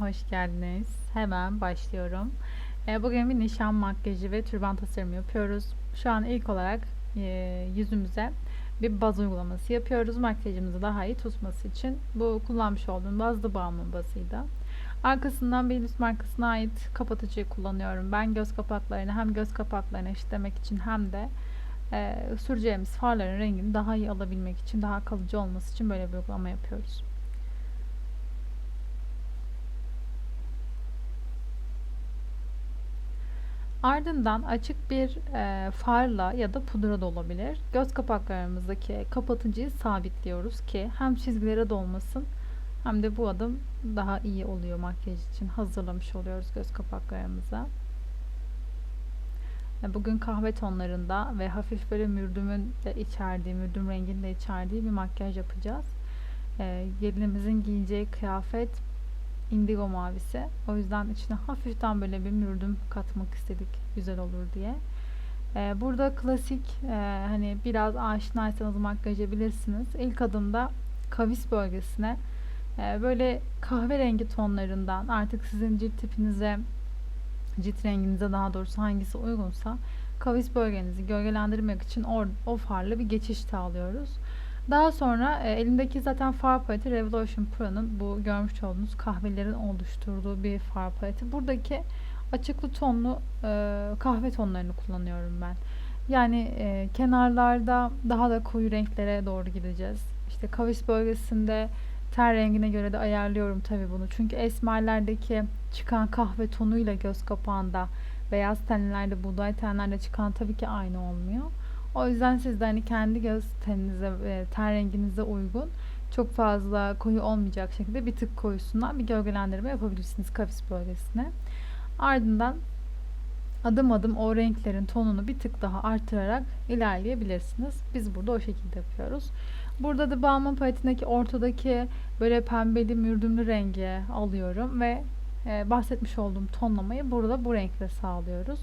hoş geldiniz. Hemen başlıyorum. E, bugün bir nişan makyajı ve türban tasarımı yapıyoruz. Şu an ilk olarak e, yüzümüze bir baz uygulaması yapıyoruz. Makyajımızı daha iyi tutması için. Bu kullanmış olduğum bazlı bağımlı bazıydı. Arkasından Belius markasına ait kapatıcıyı kullanıyorum. Ben göz kapaklarını hem göz kapaklarını eşitlemek için hem de e, süreceğimiz farların rengini daha iyi alabilmek için, daha kalıcı olması için böyle bir uygulama yapıyoruz. Ardından açık bir e, farla ya da pudra da olabilir. Göz kapaklarımızdaki kapatıcıyı sabitliyoruz ki hem çizgilere dolmasın hem de bu adım daha iyi oluyor makyaj için. Hazırlamış oluyoruz göz kapaklarımıza. E, Bugün kahve tonlarında ve hafif böyle mürdümün de içerdiği, mürdüm rengini de içerdiği bir makyaj yapacağız. E, gelinimizin giyeceği kıyafet indigo mavisi. O yüzden içine hafiften böyle bir mürdüm katmak istedik güzel olur diye. Ee, burada klasik e, hani biraz aşinaysanız makyajı bilirsiniz. İlk adımda kavis bölgesine e, böyle kahverengi tonlarından artık sizin cilt tipinize cilt renginize daha doğrusu hangisi uygunsa kavis bölgenizi gölgelendirmek için or, o farla bir geçiş sağlıyoruz. Daha sonra e, elimdeki zaten far paleti Revolution Pro'nun bu görmüş olduğunuz kahvelerin oluşturduğu bir far paleti. Buradaki açıklı tonlu e, kahve tonlarını kullanıyorum ben. Yani e, kenarlarda daha da koyu renklere doğru gideceğiz. İşte kavis bölgesinde ten rengine göre de ayarlıyorum tabii bunu. Çünkü esmerlerdeki çıkan kahve tonuyla göz kapağında beyaz tenlerde, buğday tenlerde çıkan tabii ki aynı olmuyor. O yüzden siz de hani kendi göz teninize, e, ten renginize uygun çok fazla koyu olmayacak şekilde bir tık koyusundan bir gölgelendirme yapabilirsiniz kavis bölgesine. Ardından adım adım o renklerin tonunu bir tık daha artırarak ilerleyebilirsiniz. Biz burada o şekilde yapıyoruz. Burada da Balmain paletindeki ortadaki böyle pembeli mürdümlü rengi alıyorum ve e, bahsetmiş olduğum tonlamayı burada bu renkle sağlıyoruz.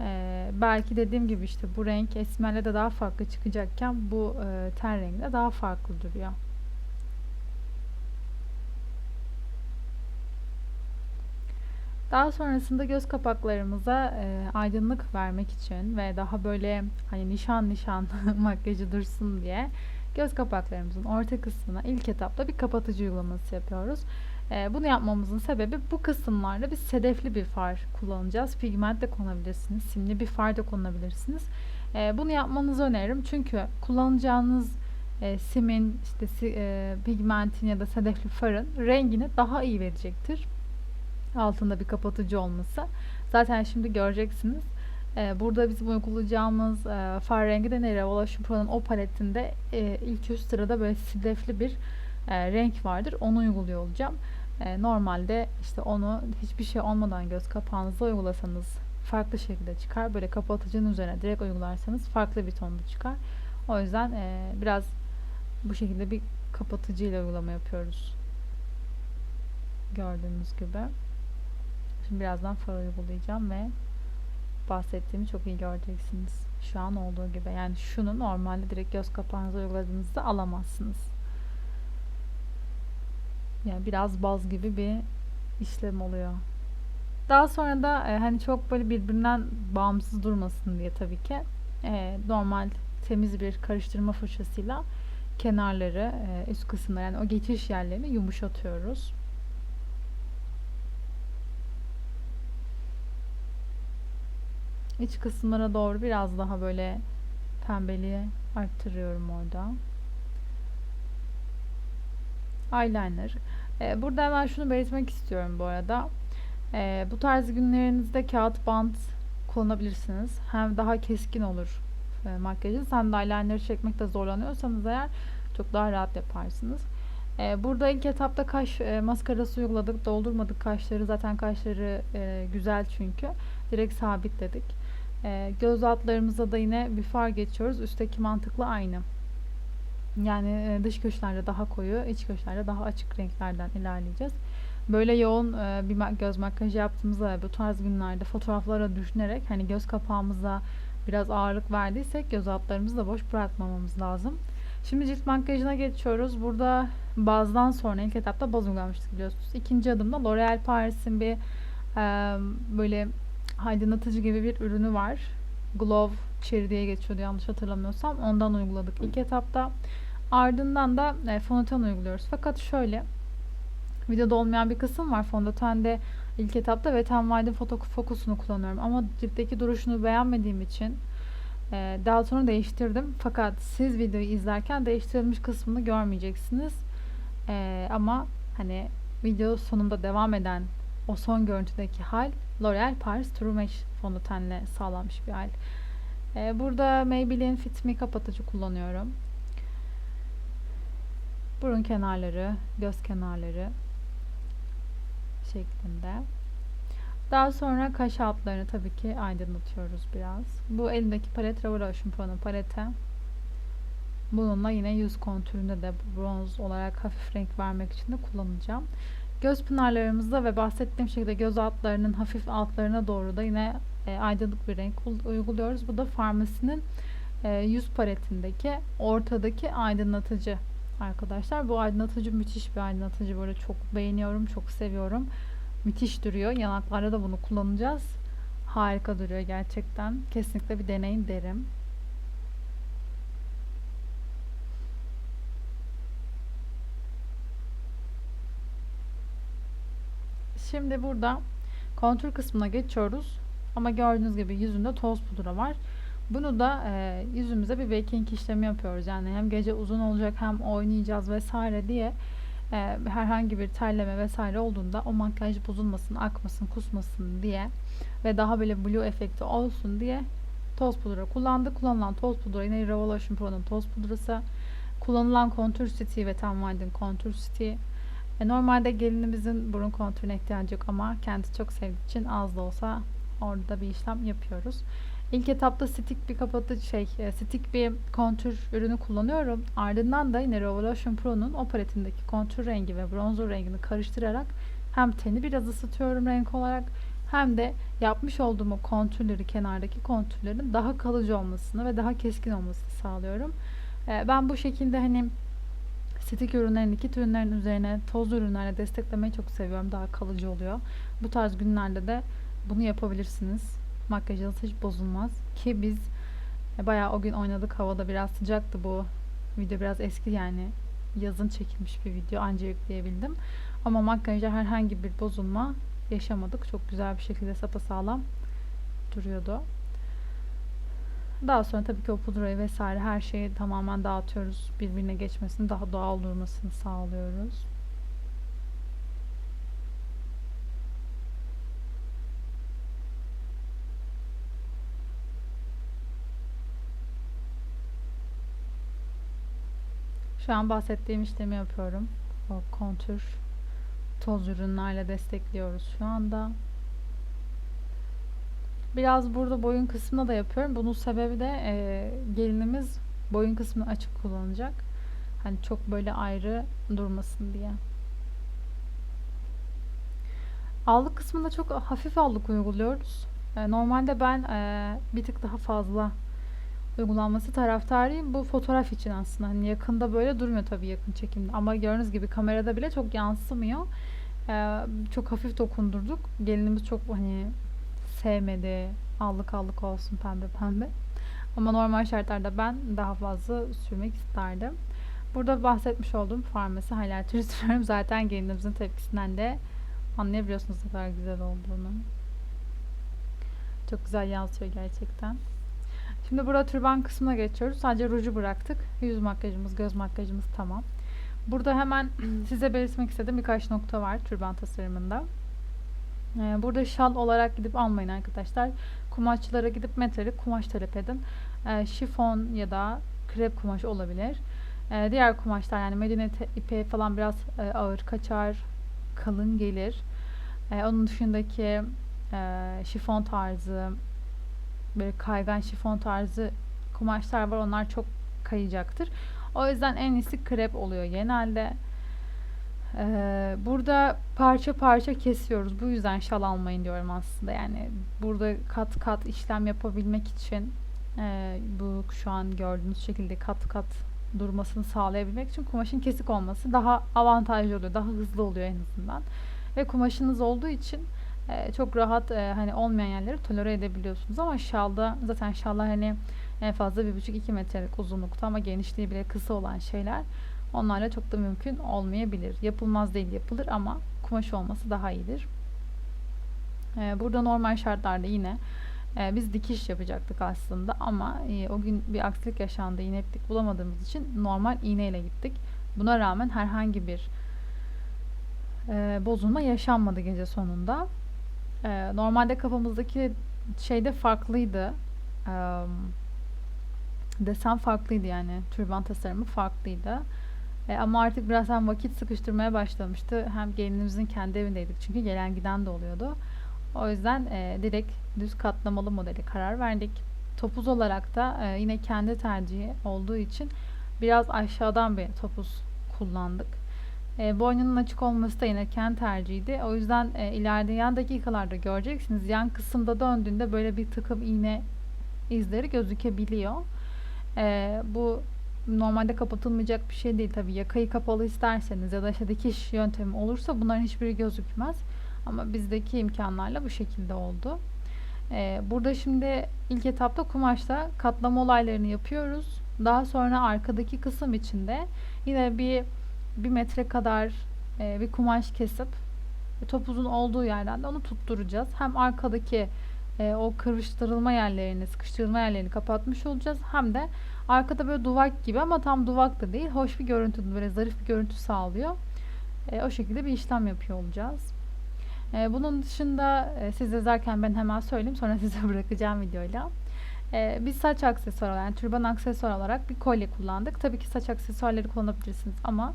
Ee, belki dediğim gibi işte bu renk esmerle de daha farklı çıkacakken bu e, ten rengi de daha farklı duruyor. Daha sonrasında göz kapaklarımıza e, aydınlık vermek için ve daha böyle hani nişan nişan makyajı dursun diye göz kapaklarımızın orta kısmına ilk etapta bir kapatıcı uygulaması yapıyoruz. E, bunu yapmamızın sebebi bu kısımlarda bir sedefli bir far kullanacağız. Pigment de konabilirsiniz, simli bir far da kullanabilirsiniz. E, bunu yapmanızı öneririm çünkü kullanacağınız e, simin, işte e, pigmentin ya da sedefli farın rengini daha iyi verecektir altında bir kapatıcı olması. Zaten şimdi göreceksiniz. Ee, burada bizim uygulayacağımız e, far rengi de ne? Revolution Pro'nun o paletinde ilk üst sırada böyle sidefli bir e, renk vardır. Onu uyguluyor olacağım. E, normalde işte onu hiçbir şey olmadan göz kapağınıza uygulasanız farklı şekilde çıkar. Böyle kapatıcının üzerine direkt uygularsanız farklı bir tonda çıkar. O yüzden e, biraz bu şekilde bir kapatıcıyla uygulama yapıyoruz. Gördüğünüz gibi. Şimdi birazdan far uygulayacağım ve bahsettiğimi çok iyi göreceksiniz. Şu an olduğu gibi. Yani şunu normalde direkt göz kapağınıza uyguladığınızda alamazsınız. Yani biraz baz gibi bir işlem oluyor. Daha sonra da e, hani çok böyle birbirinden bağımsız durmasın diye tabii ki e, normal temiz bir karıştırma fırçasıyla kenarları, e, üst kısımları yani o geçiş yerlerini yumuşatıyoruz. İç kısımlara doğru biraz daha böyle pembeliği arttırıyorum orada. Eyeliner. Ee, burada hemen şunu belirtmek istiyorum bu arada. Ee, bu tarz günlerinizde kağıt bant kullanabilirsiniz. Hem daha keskin olur e, makyajınız hem de eyeliner çekmekte zorlanıyorsanız eğer çok daha rahat yaparsınız. Ee, burada ilk etapta kaş e, maskarası uyguladık. Doldurmadık kaşları. Zaten kaşları e, güzel çünkü. Direkt sabitledik. E, göz altlarımıza da yine bir far geçiyoruz. Üstteki mantıkla aynı. Yani e, dış köşelerde daha koyu, iç köşelerde daha açık renklerden ilerleyeceğiz. Böyle yoğun e, bir göz makyajı yaptığımızda bu tarz günlerde fotoğraflara düşünerek hani göz kapağımıza biraz ağırlık verdiysek göz altlarımızı da boş bırakmamamız lazım. Şimdi cilt makyajına geçiyoruz. Burada bazdan sonra ilk etapta baz uygulamıştık biliyorsunuz. İkinci adımda L'Oreal Paris'in bir e, böyle aydınlatıcı gibi bir ürünü var. Glove Cherry diye geçiyordu yanlış hatırlamıyorsam. Ondan uyguladık ilk etapta. Ardından da e, fondöten uyguluyoruz. Fakat şöyle videoda olmayan bir kısım var. Fondötende ilk etapta Wet n Wild'in foto fokusunu kullanıyorum. Ama ciltteki duruşunu beğenmediğim için e, daha sonra değiştirdim. Fakat siz videoyu izlerken değiştirilmiş kısmını görmeyeceksiniz. E, ama hani video sonunda devam eden o son görüntüdeki hal L'Oreal Paris True Mesh fondötenle sağlanmış bir hal. E, burada Maybelline Fit Me kapatıcı kullanıyorum. Burun kenarları, göz kenarları şeklinde. Daha sonra kaş altlarını tabii ki aydınlatıyoruz biraz. Bu elimdeki palet Revolution Pro'nun paleti. Bununla yine yüz kontüründe de bronz olarak hafif renk vermek için de kullanacağım. Göz pınarlarımızda ve bahsettiğim şekilde göz altlarının hafif altlarına doğru da yine e, aydınlık bir renk uyguluyoruz. Bu da Farmasi'nin e, yüz paletindeki ortadaki aydınlatıcı arkadaşlar. Bu aydınlatıcı müthiş bir aydınlatıcı. Böyle çok beğeniyorum, çok seviyorum. Müthiş duruyor. Yanaklarda da bunu kullanacağız. Harika duruyor gerçekten. Kesinlikle bir deneyin derim. Şimdi burada kontür kısmına geçiyoruz. Ama gördüğünüz gibi yüzünde toz pudra var. Bunu da e, yüzümüze bir baking işlemi yapıyoruz. Yani hem gece uzun olacak hem oynayacağız vesaire diye e, herhangi bir terleme vesaire olduğunda o makyaj bozulmasın, akmasın, kusmasın diye ve daha böyle blue efekti olsun diye toz pudra kullandık. Kullanılan toz pudra yine Revolution Pro'nun toz pudrası. Kullanılan Contour City ve Tom Ford'in Contour City. E, normalde gelinimizin burun kontürüne ihtiyacı yok ama kendisi çok sevdiği için az da olsa orada bir işlem yapıyoruz. İlk etapta stick bir kapatıcı şey, e, stick bir kontür ürünü kullanıyorum. Ardından da yine Revolution Pro'nun o paletindeki kontür rengi ve bronzer rengini karıştırarak hem teni biraz ısıtıyorum renk olarak hem de yapmış olduğum o kontürleri, kenardaki kontürlerin daha kalıcı olmasını ve daha keskin olmasını sağlıyorum. E, ben bu şekilde hani stick ürünlerin, kit ürünlerin üzerine toz ürünlerle desteklemeyi çok seviyorum. Daha kalıcı oluyor. Bu tarz günlerde de bunu yapabilirsiniz. Makyajınız hiç bozulmaz. Ki biz e, bayağı o gün oynadık. Havada biraz sıcaktı bu. Video biraz eski yani. Yazın çekilmiş bir video. Anca yükleyebildim. Ama makyajda herhangi bir bozulma yaşamadık. Çok güzel bir şekilde sapasağlam duruyordu. Daha sonra tabii ki o pudrayı vesaire her şeyi tamamen dağıtıyoruz. Birbirine geçmesini, daha doğal durmasını sağlıyoruz. Şu an bahsettiğim işlemi yapıyorum. O kontür toz ürünlerle destekliyoruz şu anda. Biraz burada boyun kısmına da yapıyorum. Bunun sebebi de e, gelinimiz boyun kısmını açık kullanacak. Hani çok böyle ayrı durmasın diye. Allık kısmında çok hafif allık uyguluyoruz. E, normalde ben e, bir tık daha fazla uygulanması taraftarıyım. Bu fotoğraf için aslında. Hani yakında böyle durmuyor tabii yakın çekimde. Ama gördüğünüz gibi kamerada bile çok yansımıyor. Ee, çok hafif dokundurduk. Gelinimiz çok hani sevmedi. Allık allık olsun pembe pembe. Ama normal şartlarda ben daha fazla sürmek isterdim. Burada bahsetmiş olduğum farmasi highlighter sürüyorum. Zaten gelinimizin tepkisinden de anlayabiliyorsunuz ne kadar güzel olduğunu. Çok güzel yansıyor gerçekten. Şimdi burada türban kısmına geçiyoruz. Sadece ruju bıraktık. Yüz makyajımız, göz makyajımız tamam. Burada hemen size belirtmek istediğim birkaç nokta var türban tasarımında. Ee, burada şal olarak gidip almayın arkadaşlar. Kumaşçılara gidip metrelik kumaş talep edin. Ee, şifon ya da krep kumaş olabilir. Ee, diğer kumaşlar yani medine ipeği falan biraz e, ağır kaçar, kalın gelir. Onun dışındaki e, şifon tarzı, böyle kaygan şifon tarzı kumaşlar var. Onlar çok kayacaktır. O yüzden en iyisi krep oluyor genelde. Ee, burada parça parça kesiyoruz. Bu yüzden şal almayın diyorum aslında. Yani burada kat kat işlem yapabilmek için e, bu şu an gördüğünüz şekilde kat kat durmasını sağlayabilmek için kumaşın kesik olması daha avantajlı oluyor. Daha hızlı oluyor en azından. Ve kumaşınız olduğu için e, çok rahat e, hani olmayan yerleri tolere edebiliyorsunuz ama şalda zaten şallar hani en fazla 1,5-2 metrelik uzunlukta ama genişliği bile kısa olan şeyler onlarla çok da mümkün olmayabilir. Yapılmaz değil yapılır ama kumaş olması daha iyidir. E, burada normal şartlarda yine e, biz dikiş yapacaktık aslında ama e, o gün bir aksilik yaşandı. İğne iplik bulamadığımız için normal iğneyle gittik. Buna rağmen herhangi bir e, bozulma yaşanmadı gece sonunda. E, normalde kafamızdaki şeyde farklıydı. E, desen farklıydı yani. Türban tasarımı farklıydı. E, ama artık biraz hem vakit sıkıştırmaya başlamıştı. Hem gelinimizin kendi evindeydik çünkü gelen giden de oluyordu. O yüzden e, direkt düz katlamalı modeli karar verdik. Topuz olarak da e, yine kendi tercihi olduğu için biraz aşağıdan bir topuz kullandık. E, boynunun açık olması da yine kendi tercihiydi. O yüzden e, ilerleyen dakikalarda göreceksiniz. Yan kısımda döndüğünde böyle bir takım iğne izleri gözükebiliyor. E, bu normalde kapatılmayacak bir şey değil tabii. Yakayı kapalı isterseniz ya da işte dikiş yöntemi olursa bunların hiçbiri gözükmez. Ama bizdeki imkanlarla bu şekilde oldu. Ee, burada şimdi ilk etapta kumaşta katlama olaylarını yapıyoruz. Daha sonra arkadaki kısım içinde yine bir bir metre kadar e, bir kumaş kesip topuzun olduğu yerden de onu tutturacağız. Hem arkadaki e, o kırıştırılma yerlerini, sıkıştırılma yerlerini kapatmış olacağız. Hem de arkada böyle duvak gibi ama tam duvak da değil. Hoş bir görüntü, böyle zarif bir görüntü sağlıyor. E, o şekilde bir işlem yapıyor olacağız. E, bunun dışında e, siz yazarken ben hemen söyleyeyim sonra size bırakacağım videoyla. E, biz saç aksesuarı yani türban aksesuar olarak bir kolye kullandık. Tabii ki saç aksesuarları kullanabilirsiniz ama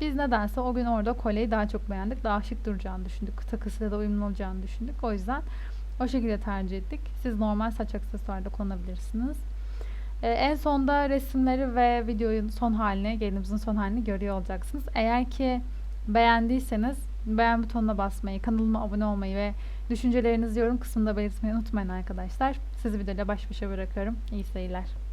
biz nedense o gün orada kolyeyi daha çok beğendik. Daha şık duracağını düşündük. Takısıyla da uyumlu olacağını düşündük. O yüzden o şekilde tercih ettik. Siz normal saç aksesuarı da kullanabilirsiniz. Ee, en sonda resimleri ve videonun son halini, gelinimizin son halini görüyor olacaksınız. Eğer ki beğendiyseniz beğen butonuna basmayı, kanalıma abone olmayı ve düşüncelerinizi yorum kısmında belirtmeyi unutmayın arkadaşlar. Sizi videoyla baş başa bırakıyorum. İyi seyirler.